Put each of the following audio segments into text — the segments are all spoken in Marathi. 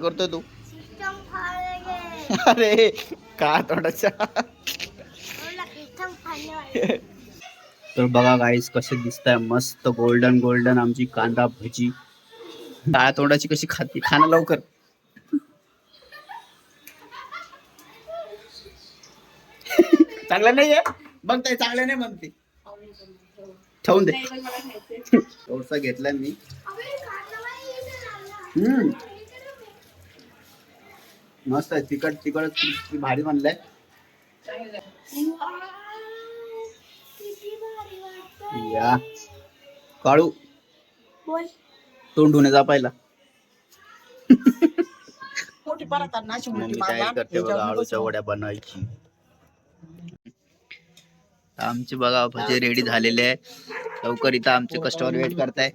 करतोय तू? अरे का थोडासा तर बघा गाईस कसे दिसत आहे मस्त गोल्डन गोल्डन आमची कांदा भजी. डाळ तोंडाची कशी खाती? खाना लवकर. चांगलं नाही आहे? बघताय चांगलं नाही म्हणते. ठेवून दे. थोडसा घेतलाय मी. हम्म. मस्त आहे. तिखट तिखट भारी म्हणलंय किती भारी वाटतं या. काळू. बोल. तोंड धुण्याचा पहिला. मम्मी काय. करते बघा आळूच्या वड्या बनवायची. आमचे बघा भजे रेडी झालेले आहे. लवकर इथं आमचे कस्टमर वेट करताय.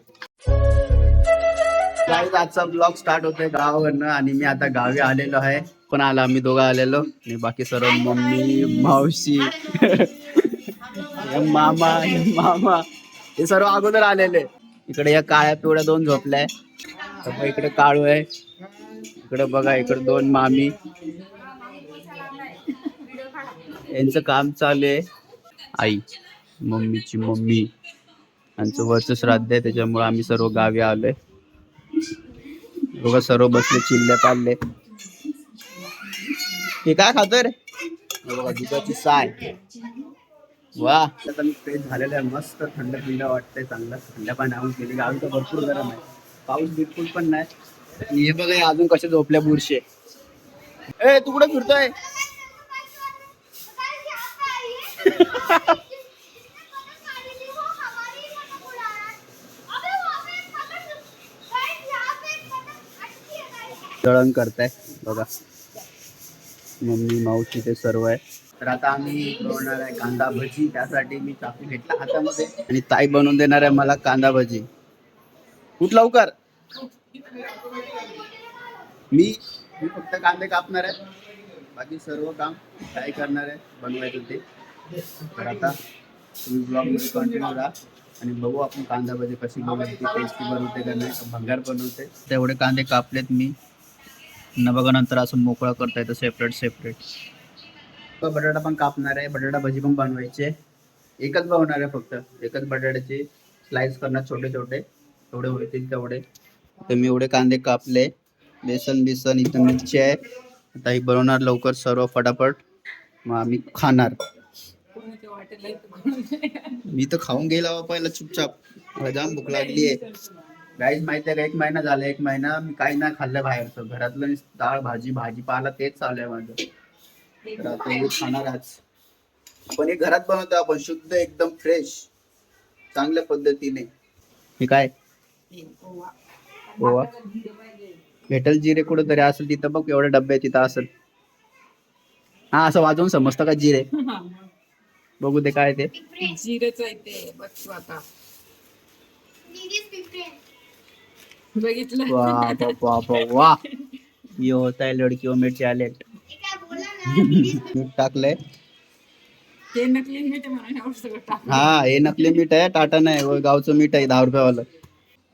Guys, आजचा ब्लॉग स्टार्ट होतोय गावावरनं आणि मी आता गावी आलेलो आहे. पण आला आम्ही दोघं आलेलो. आणि बाकी सर्व मम्मी मावशी. मामा मामा. हे सर्व अगोदर आलेले. इकडे या काळ्या पिवळ्या दोन झोपल्या मग इकडे काळू आहे. इकडे बघा इकडे दोन मामी. यांचं काम चालू आहे. आई मम्मीची मम्मी. यांचं वरचं श्राद्ध आहे त्याच्यामुळे आम्ही सर्व गावी आलोय. बघा सर्व बसले चिल्ले पाडले. हे काय खातोय रे? हे बघा दुधाची साय. वा. आता मी फ्रेश झालेलं आहे मस्त थंड थंड वाटतंय चांगलं. थंड पाणी आणून केली गावी तर भरपूर गरम आहे. पाऊस बिलकुल पण नाही. आणि हे बघा अजून कसे झोपल्या बुरशे. ए तू कुठं फिरतोय? दळण करताय. बघा. मम्मी मावशी ते सर्व आहे. तर आता आम्ही बनवणार आहे कांदा भजी. त्यासाठी मी चाकू घेतला हातामध्ये. आणि ताई बनवून देणार आहे मला कांदा भजी. कुठ लवकर. मी मी फक्त कांदे कापणार आहे. बाकी सर्व काम काय करणार आहे बनवायचं ते. तर आता तुम्ही ब्लॉगमध्ये कंटिन्यू राहा. आणि बघू आपण कांदा भजी कशी बनवते टेस्टी बनवते का नाही. भंगार बनवते. तेवढे कांदे कापलेत मी. न बघा नंतर असून मोकळा करता येतं सेपरेट सेपरेट बटाटा पण कापणार आहे. बटाटा भजी पण बनवायचे. एकच बनवणार आहे फक्त. एकच बटाट्याचे स्लाइस करणार छोटे छोटे. तेवढे होतील तेवढे. तर मी एवढे कांदे कापले. बेसन बेसन इथं मिरची आहे. आता ही बनवणार लवकर सर्व फटाफट. मग आम्ही खाणार. मी तर खाऊन गेला बा पहिला चुपचाप. मला जाम भूक लागली आहे. गाईज माहिती आहे का? एक महिना झाला एक महिना मी काही नाही खाल्लं बाहेरचं. घरातलं डाळ भाजी भाजीपाला तेच चालू आहे माझं. तर आता हे खाणार आज. पण हे घरात बनवतो आपण शुद्ध एकदम फ्रेश चांगल्या पद्धतीने. हे काय? गोवा भेटल जिरे कुठं तरी असेल तिथं बघ एवढे डब्बे तिथं असेल. हा असं वाजवून समजतं का जिरे? बघू ते काय ते. जिरेच आहे ते बघ आता. बघितलं. वाह वाह वाह वाह ये होता है लड़कियों में टैलेंट मीठ टाकलंय. ते नकली मीठ आहे म्हणून एवढं सगळं टाक हा हे नकली मीठ आहे टाटा नाही व गावचं मीठ आहे दहा रुपयावालं.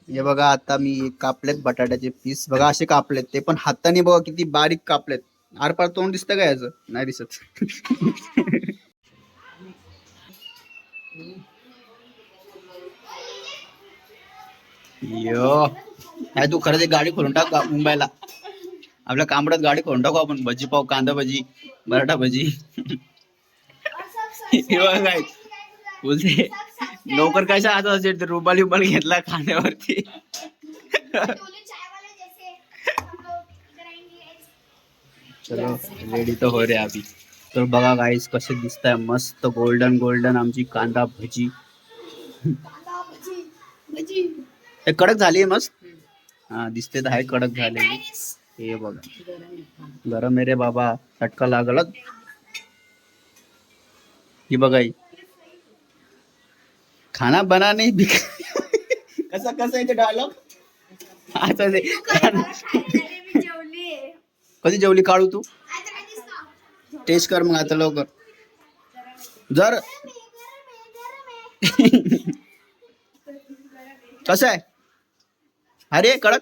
हे बघा आता मी कापलेत बटाट्याचे पीस. बघा असे कापलेत ते पण हाताने बघा किती बारीक कापलेत. आरपार तोंड दिसतं का याचं? नाही दिसत. यो. काय तू खरंच एक गाडी खोलून टाक मुंबईला? आपल्या कांबड्यात गाडी खोलून टाकू आपण भजी पाव कांदा भजी बटाटा भजी. बोलते लवकर कशा आता असेल तर रुबाल उबाल घेतला खाण्यावरती. चलो रेडी तर हो रे अभी तर बघा गाईस कसे दिसत आहे मस्त गोल्डन गोल्डन आमची कांदा भजी. कडक झाली आहे मस्त. हा दिसते तर आहे कडक झालेली. हे बघा. गरम आहे रे बाबा. चटका लागला. ही बघा. खाना बना नाही बिक कसा कसा आहे डायलॉग आता ते मी जेवली कधी जेवली काढू तू? आता टेस्ट कर मग आता लवकर. जर कसं आहे? अरे कडक.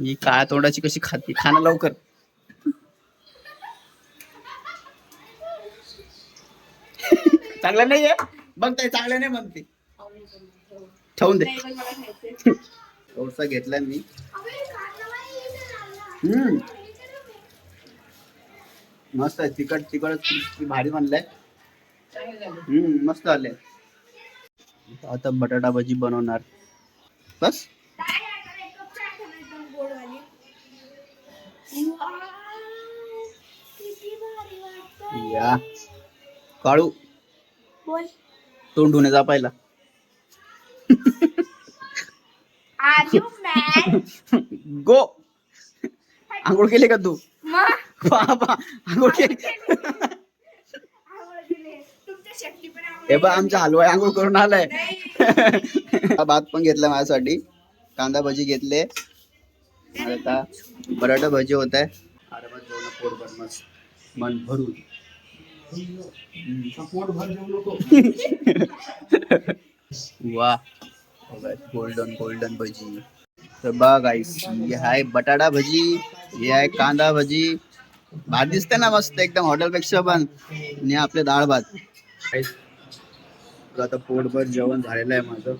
ही काळ्या तोंडाची कशी खाते खाना लवकर चांगलं नाहीये बघताय चांगलं नाही म्हणते ठेवून दे. थोडसा घेतलाय मी. हम्म. मस्त आहे तिखट crispy भारी झालं. हम्म मस्त आले आता बटाटा भजी बनवणार. बस. या. काळू. बोल. तोंड धुण्याचा पहिला? गो. आंघोळ केली का तू? बाबा आंघोळ केली. हे बघ आमचा हलवाई आंघोळ करून आलाय. नाही. भात पण घेतला माझ्यासाठी. कांदा भजी घेतले. आता बटाटा भजी होत आहे. आरामात जेवण पोटभर मस्त. मन भरून. वा. Golden golden bhaji. तर बघ आईस हे आहे बटाटा भजी हे आहे कांदा भजी. भात दिसते ना मस्त एकदम हॉटेलपेक्षा पण. आणि आपले डाळ भात. आता पोटभर जेवण झालेलं आहे माझं.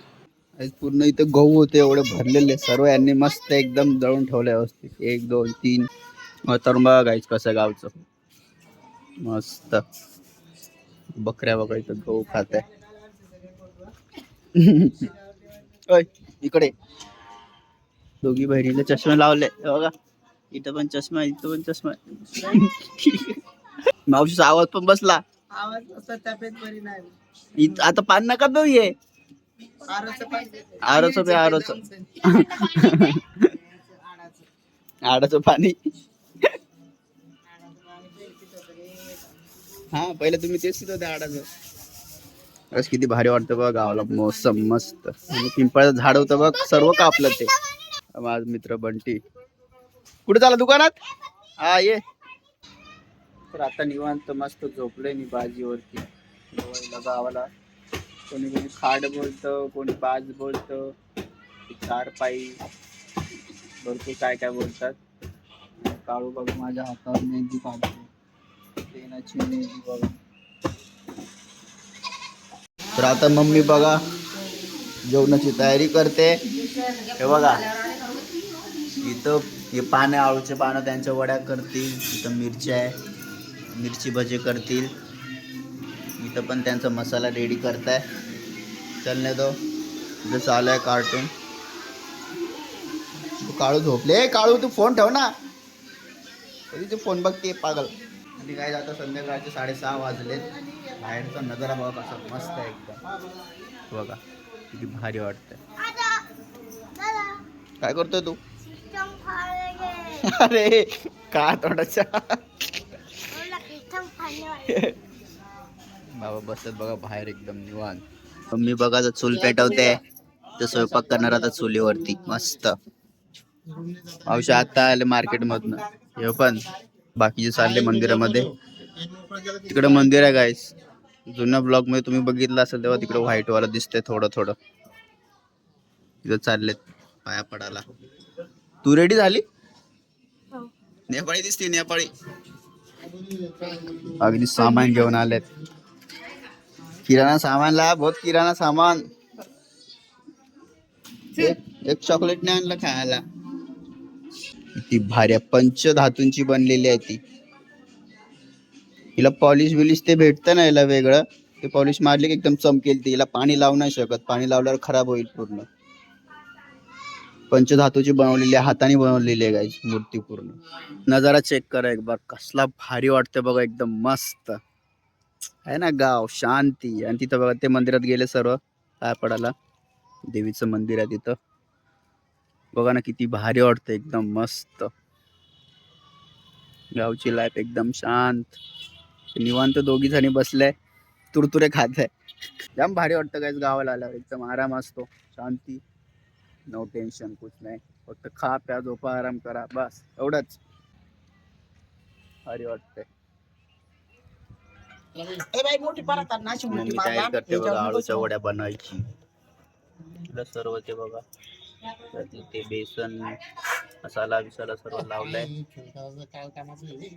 आज पूर्ण इथं गहू होते एवढे भरलेले सर्व यांनी मस्त एकदम दळून ठेवलं व्यवस्थित. एक दोन तीन. बघा गाईच कसं गावचं. मस्त. बकऱ्या बघा इथं गहू खात आहे. ओय इकडे. दोघी बहिणीला चष्मे लावले. हे बघा. इथं पण चष्मा इथं पण चष्मा. मावशीचा आवाज पण बसला. आवाज असा तब्येत बरी नाही. आता पान नका पिऊ ये आरोच पे आरोच. आडाचं पाणी. हा पहिले तुम्ही तेच पित होते आडाचं अस किती भारी वाटतं बघ गावाला मोसम मस्त. आणि पिंपळाचं झाड होतं बघ सर्व कापलं ते. माझ मित्र बंटी. कुठे चाला दुकानात? हा ये. तर आता निवांत मस्त झोपले मी बाजीवरती. आपल्या गावाला. कोणी कोणी खाड बोलतं कोणी पाच बोलतं चार पायी. भरपूर काय काय बोलतात. काळू बघ माझ्या हातावर मेहंदी काढतो. पेनाची मेहंदी बघ. तर आता मम्मी बघा जेवणाची तयारी करते. हे बघा इथं हे पानं आळूचे पानं त्यांच्या वड्या करतील. इथं मिरच्या आहे. मिरची भजी करतील. इथं पण त्यांचा मसाला रेडी करताय. चलने दो. इथं चालू आहे कार्टून तू काळू झोपले? काळू तू फोन ठेव ना. कधी तू फोन बघते पागल. आणि काय आता संध्याकाळचे साडेसहा वाजलेत. बाहेरचा नजारा बघा कसा मस्त आहे एकदम. बघा किती भारी वाटतंय. काय करतोय तू. अरे सिस्टम खायला. बाबा बसत बघा बाहेर एकदम निवांत. मम्मी बघा तर चूल पेटवते तर स्वयंपाक करणार आता चुलीवरती. मस्त. औषध आता आले मार्केट मधनं हे पण. बाकीचे चालले मंदिरामध्ये. तिकडे मंदिर आहे गाईस जुन्या ब्लॉगमध्ये तुम्ही बघितलं असेल तेव्हा तिकडे व्हाईट वाला दिसतंय थोडं थोडं. तिथं चाललेत पाया पडायला. तू रेडी झाली? हो. नेपाळी दिसते नेपाळी. अगदी सामान घेऊन आलेत. किराणा सामान ला बहुत किराणा सामान. एक एक चॉकलेट नाही आणलं खायला. ती भारी आहे. पंचधातूंची बनलेली आहे ती. हिला पॉलिश बिलिश ते भेटतं ना याला वेगळं. ते पॉलिश मारली की एकदम चमकेल ती. हिला पाणी लावू नाही शकत. पाणी लावल्यावर खराब होईल पूर्ण. पंचधातूची बनवलेली आहे हाताने बनवलेली आहे गाईची मूर्ती पूर्ण. नजारा चेक करा एक बार कसला भारी वाटते बघा एकदम मस्त. आहे ना गाव शांती. आणि तिथं बघा ते मंदिरात गेले सर्व. काय पडायला. देवीचं मंदिर आहे तिथं. बघा ना किती भारी वाटतं एकदम मस्त. गावची लाईफ एकदम शांत. निवांत दोघी जणी बसलाय. तुरतुरे खात आहे जाम भारी वाटतं काय गावाला आल्यावर. एकदम आराम असतो. शांती. नो टेन्शन कुछ नाही. फक्त खा प्या झोपा आराम करा. बस. एवढंच. भारी वाटतंय. ए बाई मोठी परत आण, नाशी मम्मी मोठी आळूच्या. वड्या बनवायची तुला सर्व ते बघा. तिथे बेसन मसाला बिसाला सर्व लावलाय. काय कामाचं आहे?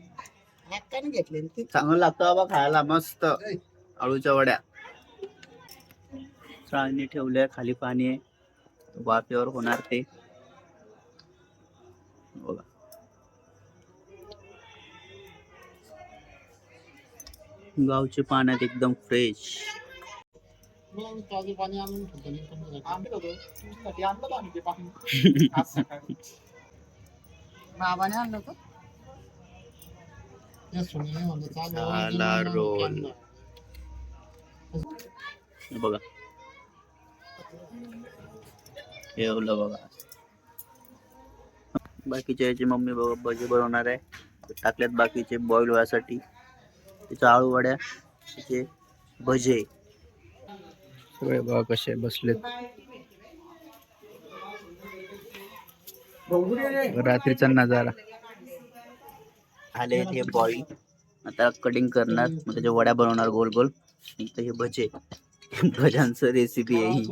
हक्काने घेतले ना ते. चांगलं लागतं बाबा खायला मस्त. आळूच्या वड्या. चाळणी ठेवल्या खाली पाणी आहे. वाफेवर होणार ते. बघा. ते सुनेने म्हणलं चालू झाला आहे, रोल. कांदा. हे बघा. ठेवलं बघा. बाकीच्या याची मम्मी बघा भजी बनवणार आहे. टाकल्यात बाकीचे बॉईल व्हायसाठी. त्याच्या आळू वड्या त्याचे भजे. सगळे बघा कसे बसलेत. रात्रीचा नजारा. आले हे बॉईल. आता कटिंग करणार मग त्याच्या वड्या बनवणार गोल गोल. इथं हे भजे. भजांचं रेसिपी है ही.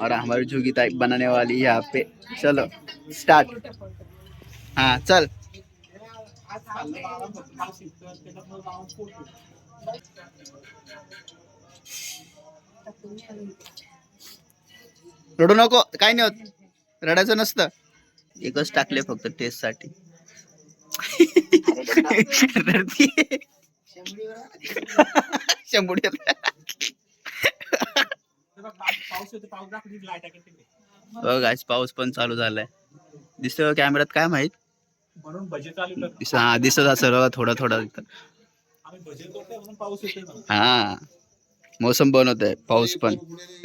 और हमारी झुगी टाइप बनाने वाली यहाँ पे. चलो स्टार्ट हाँ चल. आज फक्त मावशी, तर त्याच्यामुळे पोट. रडू नको काय नाही होत रडायचं नसतं एकच टाकले फक्त टेस्टसाठी रडतीये. शंभूड पाऊस. बघ आज पाऊस पण चालू झालाय दिसतं कॅमेऱ्यात काय माहीत म्हणून भजे चालू हा दिसत बघा थोडा थोडा. हा मोसम बनवत आहे पाऊस पण.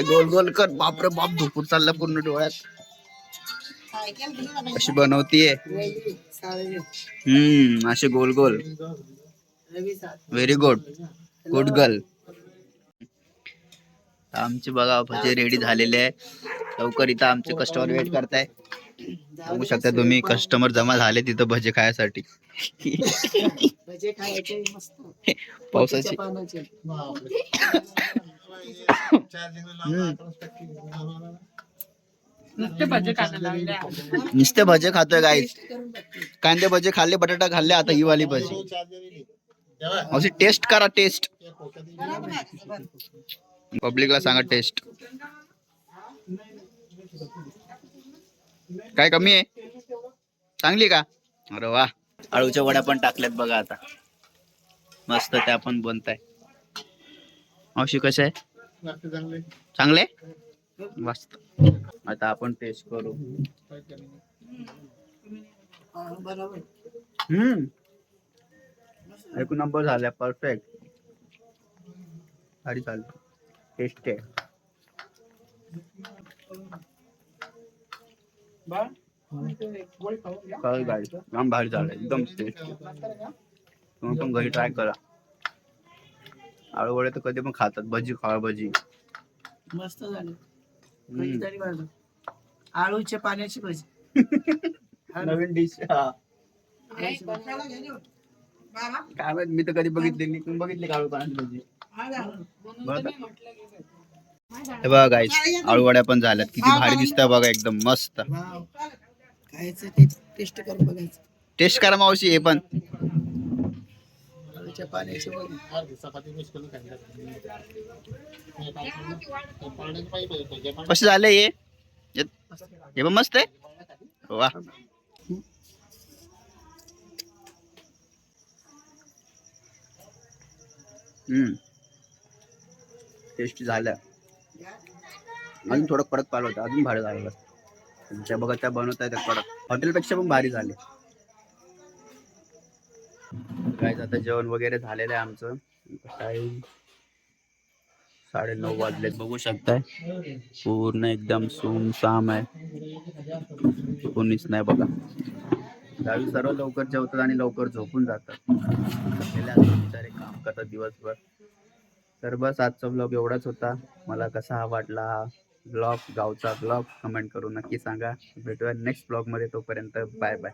गोल गोल कर बापरे बाप धुपूर चालला पूर्ण डोळ्यात. अशी बनवतीये. हम्म असे गोल गोल. व्हेरी गुड गुड गर्ल आमचे बघा भजे रेडी झालेले आहे. लवकर इथं आमचे कस्टमर वेट करताय. बघू शकता तुम्ही कस्टमर जमा झाले तिथं भजे खायसाठी. भजे खायचे मस्त. पावसाची. नुसते भजे खातोय गाईच कांदे भजे खाल्ले बटाटा खाल्ले आता ही वाली भजी. अशी टेस्ट करा टेस्ट पब्लिकला सांगा टेस्ट काय कमी आहे? चांगली का? अरे वा. आळूच्या वड्या पण टाकल्यात बघा आता. मस्त त्या पण बनताय. मावशी कशा आहे? चांगले. मस्त. आता आपण टेस्ट करू. हा, हम्म. एक नंबर झालाय. परफेक्ट भारी चालू टेस्ट आहे. बा गोळी खाऊ घ्या. काय गाडी जाम भारी झालं. एकदम टेस्ट तुम्ही पण घरी ट्राय करा. आळू वडे तर कधी पण खातात. भजी खावा भजी मस्त झाले. आळूच्या पाण्याची भजी. नवीन डिश. काय माहीत मी तर कधी बघितली नाही. तुम्ही बघितली का आळू पाण्याची भजी बरं. हे बघा गाईस आळू वड्या पण झाल्यात. किती भारी दिसतंय बघा एकदम मस्त. वाव. खायचं ते टेस्ट करून बघायचं. टेस्ट करा मावशी हे पण. कसे झाले हे? हे- पण मस्त आहे? वा. हम्म. टेस्टी झाल्या अजून थोडं कडक पाहिलं होतं अजून भारी झालं तुमच्या बघा त्या बनवत आहे त्या कडक हॉटेलपेक्षा पण भारी झाले. काय आता जेवण वगैरे झालेलं आहे आमचं. टाईम साडे नऊ वाजलेत. बघू शकताय. पूर्ण एकदम सुमसाम आहे. कोणीच नाही बघा. गावी सर्व लवकर जेवतात आणि लवकर झोपून जातात. बिचारे काम करतात दिवसभर. तर बस आजचा ब्लॉग एवढाच होता. मला कसा हा वाटला? हा ब्लॉग गावचा ब्लॉग कमेंट करून नक्की सांगा. भेटूया नेक्स्ट ब्लॉगमध्ये तोपर्यंत बाय बाय.